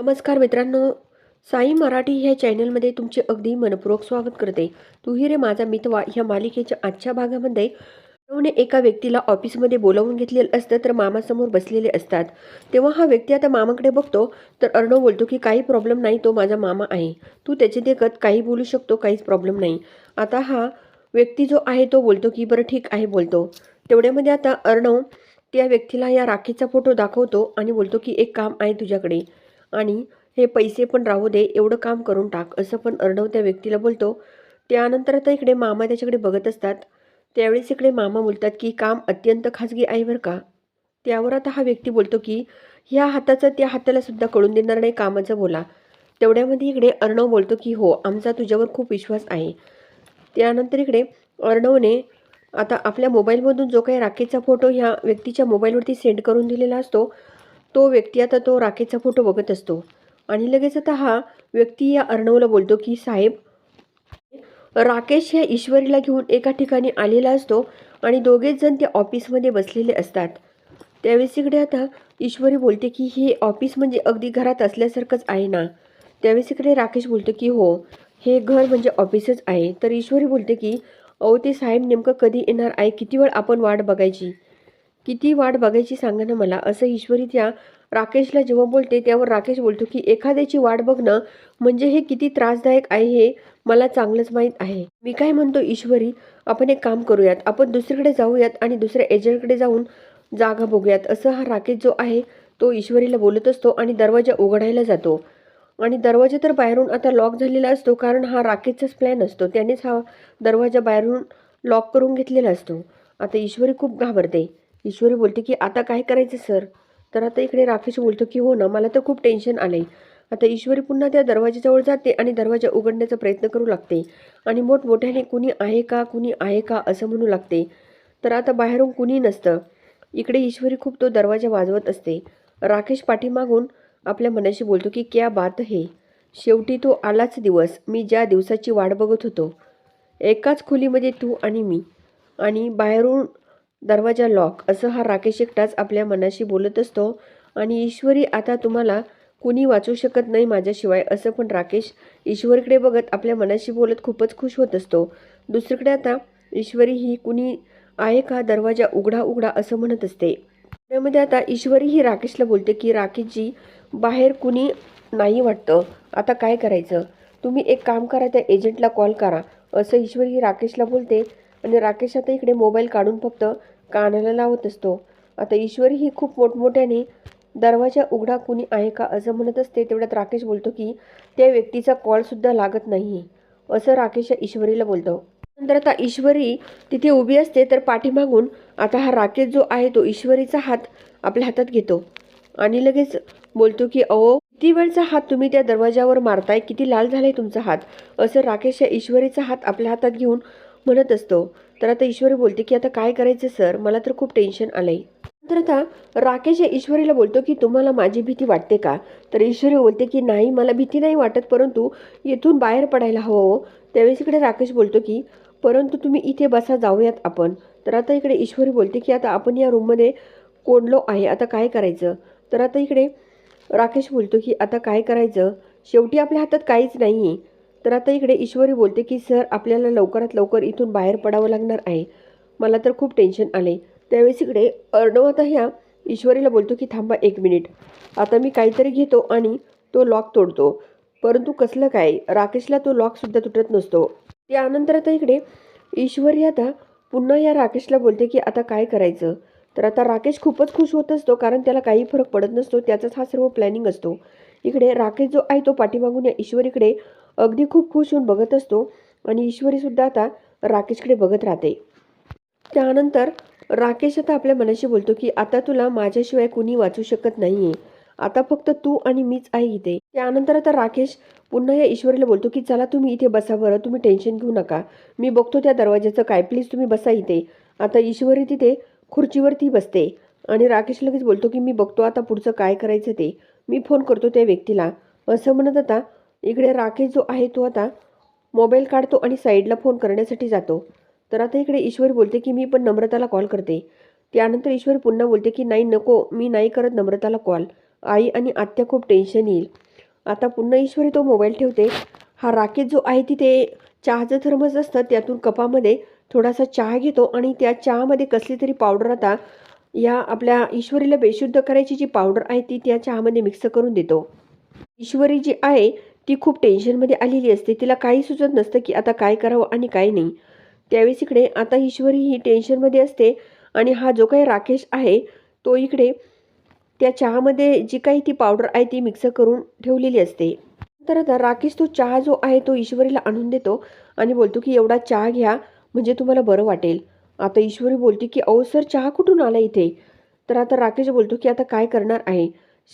नमस्कार मित्रांनो साई मराठी ह्या चॅनलमध्ये तुमचे अगदी मनपूर्वक स्वागत करते. तू रे माझा मितवा ह्या मालिकेच्या आजच्या भागामध्ये अर्णवने एका व्यक्तीला ऑफिसमध्ये बोलावून घेतलेलं असतं तर मामासमोर बसलेले असतात. तेव्हा हा व्यक्ती आता मामाकडे बघतो तर अर्णव बोलतो की काही प्रॉब्लेम नाही तो माझा मामा आहे. तू त्याचे देखत काही बोलू शकतो काहीच प्रॉब्लेम नाही. आता हा व्यक्ती जो आहे तो बोलतो की बरं ठीक आहे बोलतो. तेवढ्यामध्ये आता अर्णव त्या व्यक्तीला या राखीचा फोटो दाखवतो आणि बोलतो की एक काम आहे तुझ्याकडे. आणि हे पैसे पण राहू दे एवढं काम करून टाक असं पण अर्णव त्या व्यक्तीला बोलतो. त्यानंतर आता इकडे मामा त्याच्याकडे बघत असतात. त्यावेळेस इकडे मामा बोलतात की काम अत्यंत खाजगी आहे बरं का? त्यावर आता हा व्यक्ती बोलतो की ह्या हाताचं त्या हाताला सुद्धा कळून देणार नाही कामाचं बोला. तेवढ्यामध्ये इकडे अर्णव बोलतो की हो आमचा तुझ्यावर खूप विश्वास आहे. त्यानंतर इकडे अर्णवने आता आपल्या मोबाईलमधून जो काही राखेचा फोटो ह्या व्यक्तीच्या मोबाईलवरती सेंड करून दिलेला असतो तो व्यक्ती आता तो राखेचा फोटो बघत असतो. आणि लगेच आता हा व्यक्ती या अर्णवला बोलतो की साहेब राकेश ह्या ईश्वरीला घेऊन एका ठिकाणी आलेला असतो आणि दोघेच जण त्या ऑफिसमध्ये बसलेले असतात. त्यावेळेस इकडे आता ईश्वरी बोलते की हे ऑफिस म्हणजे अगदी घरात असल्यासारखंच आहे ना? त्यावेळेस इकडे राकेश बोलतो की हो हे घर म्हणजे ऑफिसच आहे. तर ईश्वरी बोलते की अहो ते साहेब नेमकं कधी येणार आहे? किती वेळ आपण वाट बघायची? किती वाट बघायची सांगा ना मला. असं ईश्वरी त्या राकेशला जेव्हा बोलते त्यावर राकेश बोलतो की एखाद्याची वाट बघणं म्हणजे हे किती त्रासदायक आहे हे मला चांगलंच माहीत आहे. मी काय म्हणतो ईश्वरी आपण एक काम करूयात. आपण दुसरीकडे जाऊयात आणि दुसऱ्या एजंटकडे जाऊन जागा बघूयात. असं हा राकेश जो आहे तो ईश्वरीला बोलत असतो आणि दरवाजा उघडायला जातो. आणि दरवाजा तर बाहेरून आता लॉक झालेला असतो कारण हा राकेशचाच प्लॅन असतो. त्यानेच हा दरवाजा बाहेरून लॉक करून घेतलेला असतो. आता ईश्वरी खूप घाबरते. ईश्वरी बोलते की आता काय करायचं सर? तर आता इकडे राकेश बोलतो की हो ना मला तर खूप टेन्शन आलं आहे आता ईश्वरी पुन्हा त्या दरवाजाजवळ जाते आणि दरवाजा उघडण्याचा प्रयत्न करू लागते. आणि मोठमोठ्याने कुणी आहे का कुणी आहे का असं म्हणू लागते. तर आता बाहेरून कुणी नसतं. इकडे ईश्वरी खूप तो दरवाजा वाजवत असते. राकेश पाठीमागून आपल्या मनाशी बोलतो की क्या बात हे. शेवटी तो आलाच दिवस. मी ज्या दिवसाची वाट बघत होतो. एकाच खोलीमध्ये तू आणि मी. आणि बाहेरून दरवाजा लॉक असं हा राकेश एकटाच आपल्या मनाशी बोलत असतो. आणि ईश्वरी आता तुम्हाला कुणी वाचू शकत नाही माझ्याशिवाय असं पण राकेश ईश्वरीकडे बघत आपल्या मनाशी बोलत खूपच खुश होत असतो. दुसरीकडे आता ईश्वरी ही कुणी आहे का? दरवाजा उघडा उघडा असं म्हणत असते. त्यामध्ये आता ईश्वरी ही राकेशला बोलते की राकेशजी बाहेर कुणी नाही वाटतं. आता काय करायचं? तुम्ही एक काम करा त्या एजंटला कॉल करा. असं ईश्वरी ही राकेशला बोलते. आणि राकेश आता इकडे मोबाईल काढून फक्त कानाला लावत असतो. आता ईश्वरी ही खूप मोठमोठ्याने दरवाजा उघडा कुणी आहे का असं म्हणत असते तेवढ्यात राकेश बोलतो की त्या व्यक्तीचा कॉलसुद्धा लागत नाही. असं राकेश ईश्वरीला बोलतो. नंतर आता ईश्वरी तिथे उभी असते तर पाठीमागून आता हा राकेश जो आहे तो ईश्वरीचा हात आपल्या हातात घेतो. आणि लगेच बोलतो की अहो किती वेळचा हात तुम्ही त्या दरवाजावर मारताय? किती लाल झालाय तुमचा हात? असं राकेश या ईश्वरीचा हात आपल्या हातात घेऊन म्हणत असतो. तर आता ईश्वरी बोलते की आता काय करायचं सर? मला तर खूप टेन्शन आलंय. तर आता राकेश या ईश्वरीला बोलतो की तुम्हाला माझी भीती वाटते का? तर ईश्वरी बोलते की नाही मला भीती नाही वाटत परंतु येथून बाहेर पडायला हवं. हो त्यावेळेस इकडे राकेश बोलतो की परंतु तुम्ही इथे बसा जाऊयात आपण. तर आता इकडे ईश्वरी बोलते की आता आपण या रूममध्ये कोंडलो आहे आता काय करायचं? तर आता इकडे राकेश बोलतो की आता काय करायचं? शेवटी आपल्या हातात काहीच नाही आहे तर आता इकडे ईश्वरी बोलते की सर आपल्याला लवकरात लवकर इथून बाहेर पडावं लागणार आहे. मला तर खूप टेन्शन आले त्यावेळेस इकडे अर्णव आता ह्या ईश्वरीला बोलतो की थांबा एक मिनिट. आता मी काहीतरी घेतो आणि तो लॉक तोडतो. परंतु कसलं काय? राकेशला तो लॉकसुद्धा तुटत नसतो. त्यानंतर आता इकडे ईश्वरी आता पुन्हा या राकेशला बोलते की आता काय करायचं? तर आता राकेश खूपच खुश होत असतो कारण त्याला काही फरक पडत नसतो. त्याचाच हा सर्व प्लॅनिंग असतो. इकडे राकेश जो आहे तो पाठीमागून या ईश्वरीकडे अगदी खूप खुश होऊन बघत असतो आणि ईश्वरीसुद्धा आता राकेशकडे बघत राहते. त्यानंतर राकेश आता आपल्या मनाशी बोलतो की आता तुला माझ्याशिवाय कुणी वाचू शकत नाही आहे आता फक्त तू आणि मीच आहे इथे. त्यानंतर आता राकेश पुन्हा या ईश्वरीला बोलतो की चला तुम्ही इथे बसा बरं. तुम्ही टेन्शन घेऊ नका. मी बघतो त्या दरवाजाचं काय. प्लीज तुम्ही बसा इथे. आता ईश्वरी तिथे खुर्चीवरती बसते आणि राकेश लगेच बोलतो की मी बघतो आता पुढचं काय करायचं ते. मी फोन करतो त्या व्यक्तीला. असं म्हणत आता इकडे राकेश जो आहे तो आता मोबाईल काढतो आणि साईडला फोन करण्यासाठी जातो. तर आता इकडे ईश्वरी बोलते की मी पण नम्रताला कॉल करते. त्यानंतर ईश्वरी पुन्हा बोलते की नाही नको मी नाही करत नम्रताला कॉल आई आणि आत्या खूप टेन्शन येईल. आता पुन्हा ईश्वरी तो मोबाईल ठेवते. हा राकेश जो आहे तिथे चहाचं थर्मस असतं त्यातून कपामध्ये थोडासा चहा घेतो आणि त्या चहामध्ये कसली तरी पावडर आता या आपल्या ईश्वरीला बेशुद्ध करायची जी पावडर आहे ती त्या चहामध्ये मिक्स करून देतो. ईश्वरी जी आहे ती खूप टेन्शनमध्ये आलेली असते. तिला काही सुचत नसतं की आता काय करावं आणि काय नाही. त्यावेळेस इकडे आता ईश्वरी ही टेन्शनमध्ये असते आणि हा जो काही राकेश आहे तो इकडे त्या चहामध्ये जी काही ती पावडर आहे ती मिक्स करून ठेवलेली असते. तर आता राकेश तो चहा जो आहे तो ईश्वरीला आणून देतो आणि बोलतो की एवढा चहा घ्या म्हणजे तुम्हाला बरं वाटेल. आता ईश्वरी बोलते की अहो सर चहा कुठून आला इथे? तर आता राकेश बोलतो की आता काय करणार आहे?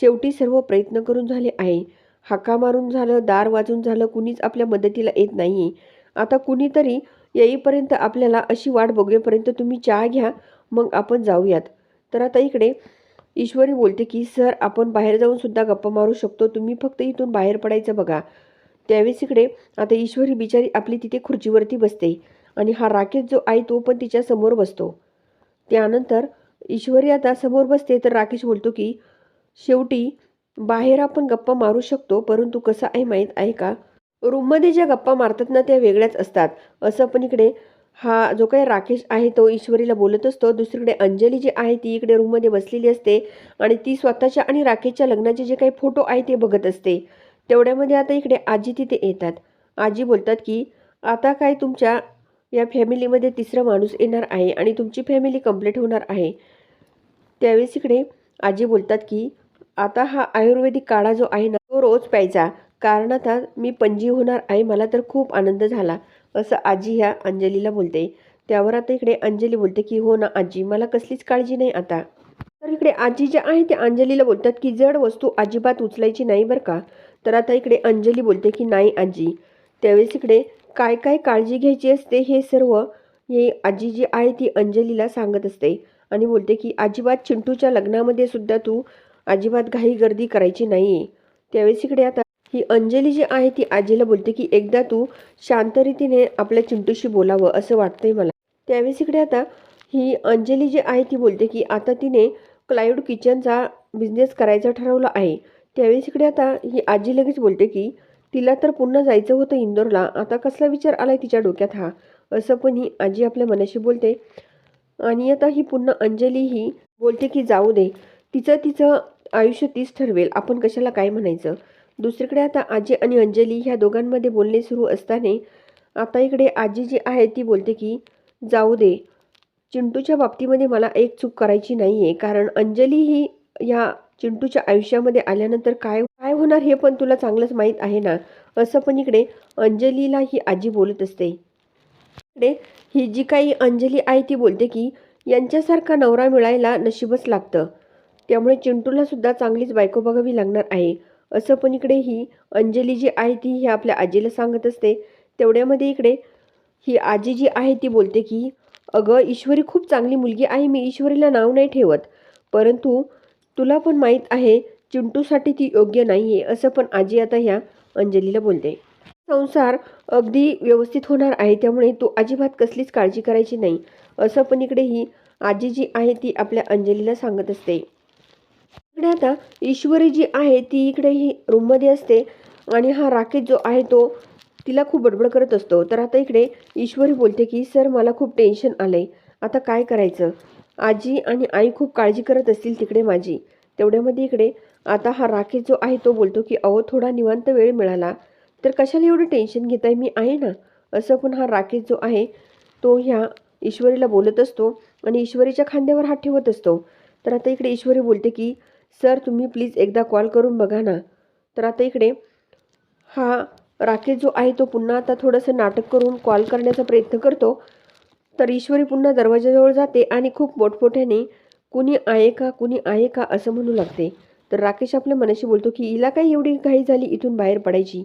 शेवटी सर्व प्रयत्न करून झाले आहे. हाका मारून झालं दार वाजून झालं कुणीच आपल्या मदतीला येत नाही आता कुणीतरी येईपर्यंत आपल्याला अशी वाट बघेपर्यंत तुम्ही चहा घ्या मग आपण जाऊयात. तर आता इकडे ईश्वरी बोलते की सर आपण बाहेर जाऊन सुद्धा गप्पा मारू शकतो. तुम्ही फक्त इथून बाहेर पडायचं बघा. त्यावेळेस इकडे आता ईश्वरी बिचारी आपली तिथे खुर्चीवरती बसते आणि हा राकेश जो आहे तो पण तिच्या समोर बसतो. त्यानंतर ईश्वरी आता समोर बसते तर राकेश बोलतो की शेवटी बाहेर आपण गप्पा मारू शकतो परंतु कसं आहे माहीत आहे का? रूममध्ये ज्या गप्पा मारतात ना त्या वेगळ्याच असतात. असं पण इकडे हा जो काही राकेश आहे तो ईश्वरीला बोलत असतो. दुसरीकडे अंजली जी आहे ती इकडे रूममध्ये बसलेली असते आणि ती स्वतःच्या आणि राकेशच्या लग्नाचे जे काही फोटो आहे ते बघत असते. तेवढ्यामध्ये आता इकडे आजी तिथे येतात. आजी बोलतात की आता काय तुमच्या या फॅमिलीमध्ये तिसरा माणूस येणार आहे आणि तुमची फॅमिली कंप्लीट होणार आहे. त्यावेळेस इकडे आजी बोलतात की आता हा आयुर्वेदिक काढा जो आहे ना तो रोज प्यायचा. कारण आता मी पणजी होणार आहे मला तर खूप आनंद झाला असं आजी ह्या अंजलीला बोलते. त्यावर आता इकडे अंजली बोलते की हो ना आजी मला कसलीच काळजी नाही आता. तर इकडे आजी जे आहे ते अंजलीला बोलतात की जड वस्तू अजिबात उचलायची नाही बरं का. तर आता इकडे अंजली बोलते की नाही आजी. त्यावेळेस इकडे काय काय काळजी घ्यायची असते हे सर्व हे आजी जी आहे ती अंजलीला सांगत असते. आणि बोलते की अजिबात चिंटूच्या लग्नामध्ये सुद्धा तू अजिबात घाई गर्दी करायची नाही. आहे त्यावेळेस इकडे आता ही अंजली जी आहे ती आजीला बोलते की एकदा तू शांत रीतीने आपल्या चिंटूशी बोलावं असं वाटतंय मला. त्यावेळेस इकडे आता ही अंजली जी आहे ती बोलते की आता तिने क्लाउड किचनचा बिझनेस करायचा ठरवला आहे. त्यावेळेस इकडे आता ही आजी लगेच बोलते की तिला तर पुन्हा जायचं होतं इंदोरला आता कसला विचार आलाय तिच्या डोक्यात हा? असं पण ही आजी आपल्या मनाशी बोलते. आणि आता ही पुन्हा अंजली ही बोलते की जाऊ दे तिचं तिचं आयुष्य तीच ठरवेल. आपण कशाला काय म्हणायचं? दुसरीकडे आता आजी आणि अंजली ह्या दोघांमध्ये बोलणे सुरू असताना आता इकडे आजी जी आहे ती बोलते की जाऊ दे. चिंटूच्या बाबतीमध्ये मला एक चूक करायची नाही आहे कारण अंजली ही ह्या चिंटूच्या आयुष्यामध्ये आल्यानंतर काय काय होणार हे पण तुला चांगलंच माहीत आहे ना? असं पण इकडे अंजलीला ही आजी बोलत असते. इकडे ही जी काही अंजली आहे ती बोलते की यांच्यासारखा नवरा मिळायला नशीबच लागतं. त्यामुळे चिंटूला सुद्धा चांगलीच बायको बघावी लागणार आहे. असं पण इकडे ही अंजली जी आहे ती ही आपल्या आजीला सांगत असते. तेवढ्यामध्ये इकडे ही आजी जी आहे ती बोलते की अगं ईश्वरी खूप चांगली मुलगी आहे मी ईश्वरीला नाव नाही ठेवत. परंतु तुला पण माहीत आहे चिंटूसाठी ती योग्य नाही आहे असं पण आजी आता ह्या अंजलीला बोलते. संसार अगदी व्यवस्थित होणार आहे त्यामुळे तू अजिबात कसलीच काळजी करायची नाही. असं पण इकडे ही आजी जी आहे ती आपल्या अंजलीला सांगत असते. इकडे आता ईश्वरी जी आहे ती इकडे ही रूममध्ये असते आणि हा राकेश जो आहे तो तिला खूप बडबड करत असतो. तर आता इकडे ईश्वरी बोलते की सर मला खूप टेन्शन आलंय. आता काय करायचं? आजी आणि आई खूप काळजी करत असतील तिकडे माझी. तेवढ्यामध्ये इकडे आता हा राकेश जो आहे तो बोलतो की अहो थोडा निवांत वेळ मिळाला. तर कशाला एवढं टेन्शन घेताय? मी आहे ना. असं पण हा राकेश जो आहे तो ह्या ईश्वरीला बोलत असतो आणि ईश्वरीच्या खांद्यावर हात ठेवत असतो. तर आता इकडे ईश्वरी बोलते की सर तुम्ही प्लीज एकदा कॉल करून बघा ना. तर आता इकडे हा राकेश जो आहे तो पुन्हा आता थोडंसं नाटक करून कॉल करण्याचा प्रयत्न करतो. तर ईश्वरी पुन्हा दरवाजाजवळ जाते आणि खूप मोठमोठ्याने कुणी आहे का कुणी आहे का? असं म्हणू लागते. तर राकेश आपल्या मनाशी बोलतो की हिला काही एवढी घाई झाली इथून बाहेर पडायची?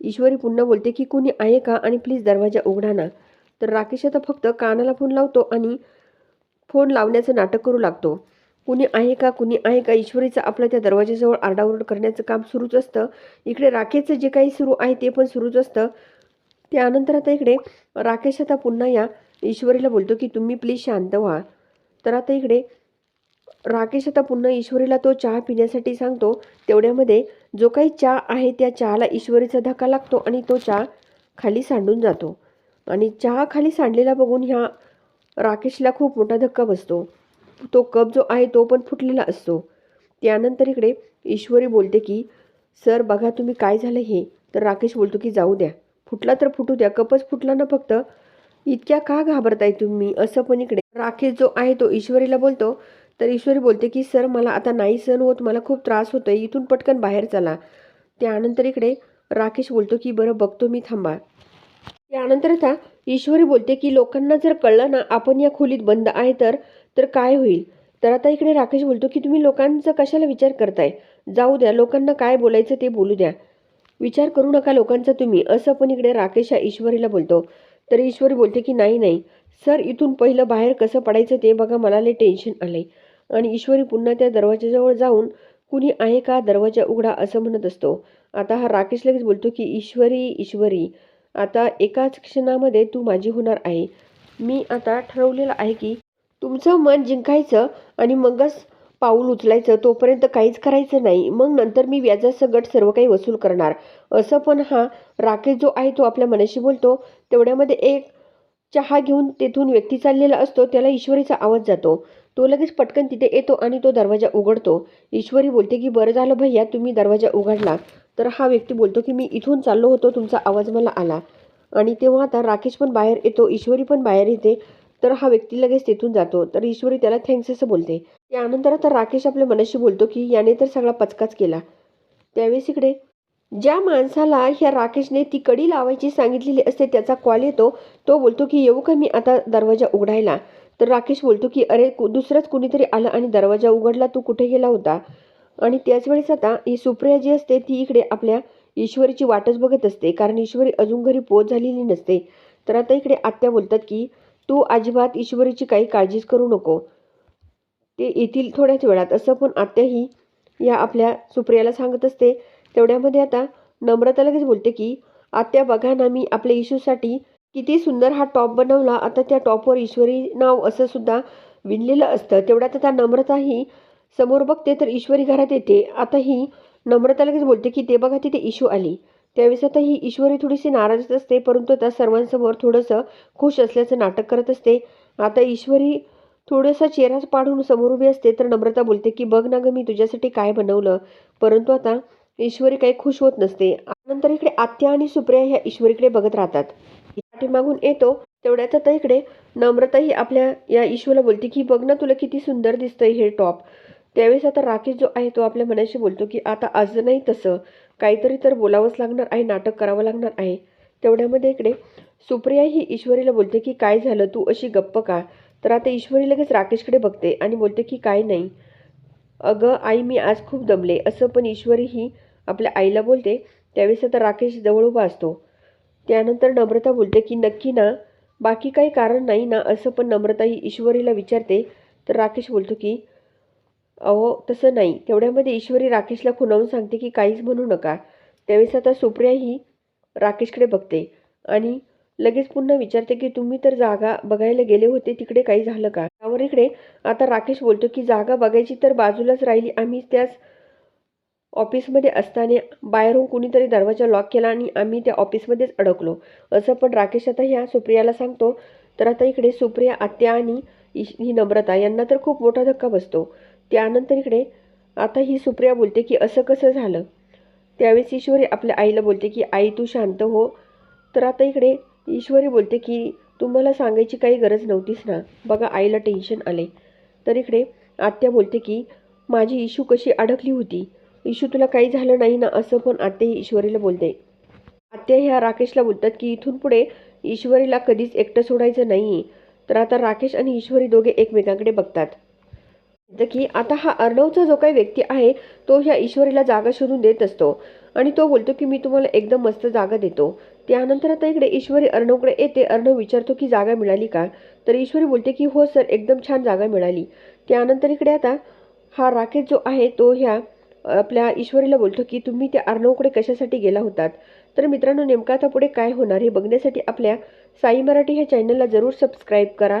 ईश्वरी पुन्हा बोलते की कुणी आहे का आणि प्लीज दरवाजा उघडा ना. तर राकेश आता फक्त कानाला फोन लावतो आणि फोन लावण्याचं नाटक करू लागतो. कुणी आहे का कुणी आहे का ईश्वरीचं आपलं त्या दरवाजाजवळ आरडाओरड करण्याचं काम सुरूच असतं. इकडे राखेचं जे काही सुरू आहे ते पण सुरूच असतं. त्यानंतर आता इकडे राकेश आता पुन्हा या ईश्वरीला बोलतो की तुम्ही प्लीज शांत व्हा. तर आता इकडे राकेश आता पुन्हा ईश्वरीला तो चहा पिण्यासाठी सांगतो. तेवढ्यामध्ये जो काही चहा आहे त्या चहाला ईश्वरीचा धक्का लागतो आणि तो चहा खाली सांडून जातो. आणि चहा खाली सांडलेला बघून ह्या राकेशला खूप मोठा धक्का बसतो. तो कप जो आहे तो पण फुटलेला असतो. त्यानंतर इकडे ईश्वरी बोलते की सर बघा तुम्ही काय झालं हे. तर राकेश बोलतो की जाऊ द्या. फुटला तर फुटू द्या. कपच फुटला ना फक्त. इतक्या का घाबरताय तुम्ही? असं पण इकडे राकेश जो आहे तो ईश्वरीला बोलतो. तर ईश्वरी बोलते की सर मला आता नाही सहन होत. मला खूप त्रास होतोय. इथून पटकन बाहेर चला. त्यानंतर इकडे राकेश बोलतो की बरं बघतो मी थांबा. त्यानंतर आता ईश्वरी बोलते की लोकांना जर कळलं ना आपण या खोलीत बंद आहे तर तर काय होईल? तर आता इकडे राकेश बोलतो की तुम्ही लोकांचा कशाला विचार करताय? जाऊ द्या लोकांना काय बोलायचं ते बोलू द्या. विचार करू नका लोकांचा तुम्ही असं पण इकडे राकेश या ईश्वरीला बोलतो. तर ईश्वरी बोलते की नाही नाही. सर इथून पहिलं बाहेर कसं पडायचं ते बघा मला लय टेन्शन आलंय. आणि ईश्वरी पुन्हा त्या दरवाजाजवळ जाऊन कुणी आहे का दरवाजा उघडा? असं म्हणत असतो. आता हा राकेश लगेच बोलतो की ईश्वरी ईश्वरी आता एकाच क्षणामध्ये तू माझी होणार आहे. मी आता ठरवलेलं आहे की तुमचं मन जिंकायचं आणि मगच पाऊल उचलायचं तोपर्यंत काहीच करायचं नाही. मग नंतर मी व्याजासकट सर्व काही वसूल करणार. असं पण हा राकेश जो आहे तो आपल्या मनाशी बोलतो. तेवढ्यामध्ये एक चहा घेऊन तेथून व्यक्ती चाललेला असतो. त्याला ईश्वरीचा आवाज जातो. तो लगेच पटकन तिथे येतो आणि तो दरवाजा उघडतो. ईश्वरी बोलते की बरं झालं भैया तुम्ही दरवाजा उघडला. तर हा व्यक्ती बोलतो की मी इथून चाललो होतो. तुमचा आवाज मला आला. आणि तेव्हा आता राकेश पण बाहेर येतो. ईश्वरी पण बाहेर येते. तर हा व्यक्ती लगेच तिथून जातो. तर ईश्वरी त्याला थँक्स असं बोलते. त्यानंतर आता राकेश आपल्या मनाशी बोलतो की याने तर सगळा पचकाच केला. त्यावेळेस इकडे ज्या माणसाला ह्या राकेशने ती कडी लावायची सांगितलेली असते त्याचा कॉल येतो. तो बोलतो की येऊ का मी आता दरवाजा उघडायला? तर राकेश बोलतो की अरे कु- दुसरंच कुणीतरी आलं आणि दरवाजा उघडला तू कुठे गेला होता? आणि त्याच वेळेस आता ही सुप्रिया जी असते ती इकडे आपल्या ईश्वरीची वाटच बघत असते. कारण ईश्वरी अजून घरी पोच झालेली नसते. तर आता इकडे आत्या बोलतात की तू अजिबात ईश्वरीची काही काळजीच करू नको. ते येतील थोड्याच वेळात. असं पण आत्याही या आपल्या सुप्रियाला सांगत असते. तेवढ्यामध्ये आता नम्रता लगेच बोलते की आत्या बघा ना मी आपल्या इशूसाठी किती सुंदर हा टॉप बनवला. आता त्या टॉपवर ईश्वरी नाव असं सुद्धा विणलेलं असतं. तेवढ्यात आता नम्रताही समोर बघते तर ईश्वरी घरात येते. आता ही नम्रता लगेच बोलते की ते बघा तिथे इशू आली. त्यावेळेस आता ही ईश्वरी थोडीशी नाराजच असते परंतु त्या सर्वांसमोर थोडंसं खुश असल्याचं नाटक करत असते. आता ईश्वरी थोडासा चेहराच पाडून समोर उभी असते तर नम्रता बोलते की बघ ना गं मी तुझ्यासाठी काय बनवलं. परंतु आता ईश्वरी काही खुश होत नसते. नंतर इकडे आत्या आणि सुप्रिया ह्या ईश्वरीकडे बघत राहतात. पाठीमागून येतो तेवढ्यात आता इकडे नम्रताही आपल्या या ईश्वरला बोलते की बघ ना तुला किती सुंदर दिसतंय हे टॉप. त्यावेळेस आता राकेश जो आहे तो आपल्या मनाशी बोलतो की आता आज नाही तसं. काहीतरी तर बोलावंच लागणार आहे नाटक करावं लागणार आहे. तेवढ्यामध्ये इकडे सुप्रिया ही ईश्वरीला बोलते की काय झालं तू? अशी गप्प का? तर आता ईश्वरी लगेच राकेशकडे बघते आणि बोलते की काय नाही. अगं आई मी आज खूप दमले. असं पण ईश्वरी ही आपल्या आईला बोलते. त्यावेळेस आता राकेश जवळ उभा असतो. त्यानंतर नम्रता बोलते की नक्की ना. बाकी काही कारण नाही ना? असं पण नम्रता ही ईश्वरीला विचारते. तर राकेश बोलतो की अहो तसं नाही. तेवढ्यामध्ये ईश्वरी राकेशला खुणावून सांगते की काहीच म्हणू नका. त्यावेळेस आता सुप्रिया ही राकेशकडे बघते आणि लगेच पुन्हा विचारते की तुम्ही तर जागा बघायला गेले होते तिकडे काही झालं का? त्यावर इकडे आता राकेश बोलतो की जागा बघायची तर बाजूलाच राहिली. आम्ही त्याच ऑफिसमध्ये असताना बाहेरून कुणीतरी दरवाजा लॉक केला आणि आम्ही त्या ऑफिसमध्येच अडकलो. असं पण राकेश आता ह्या सुप्रियाला सांगतो. तर आता इकडे सुप्रिया आत्या आणि ही नम्रता यांना तर खूप मोठा धक्का बसतो. त्यानंतर इकडे आता ही सुप्रिया बोलते की असं कसं झालं? त्यावेळेस ईश्वरी आपल्या आईला बोलते की आई तू शांत हो. तर आता इकडे ईश्वरी बोलते की तुम्हाला सांगायची काही गरज नव्हतीच ना? बघा आईला टेन्शन आले तर इकडे आत्या बोलते की माझी इशू कशी अडकली होती? इशू तुला काही झालं नाही ना? असं पण आत्या ही ईश्वरीला बोलते. आत्या ह्या राकेशला बोलतात की इथून पुढे ईश्वरीला कधीच एकटं सोडायचं नाही तर आता राकेश आणि ईश्वरी दोघे एकमेकांकडे बघतात. की आता हा अर्णवचा जो काही व्यक्ती आहे तो ह्या ईश्वरीला जागा शोधून देत असतो. आणि तो बोलतो की मी तुम्हाला एकदम मस्त जागा देतो. त्यानंतर आता इकडे ईश्वरी अर्णवकडे येते. अर्णव विचारतो की जागा मिळाली का? तर ईश्वरी बोलते की हो सर एकदम छान जागा मिळाली. त्यानंतर इकडे आता हा राकेश जो आहे तो ह्या आपल्या ईश्वरीला बोलतो की तुम्ही त्या अर्णवकडे कशासाठी गेला होतात? तर मित्रांनो नेमकं आता पुढे काय होणार हे बघण्यासाठी आपल्या साई मराठी ह्या चॅनलला जरूर सबस्क्राईब करा.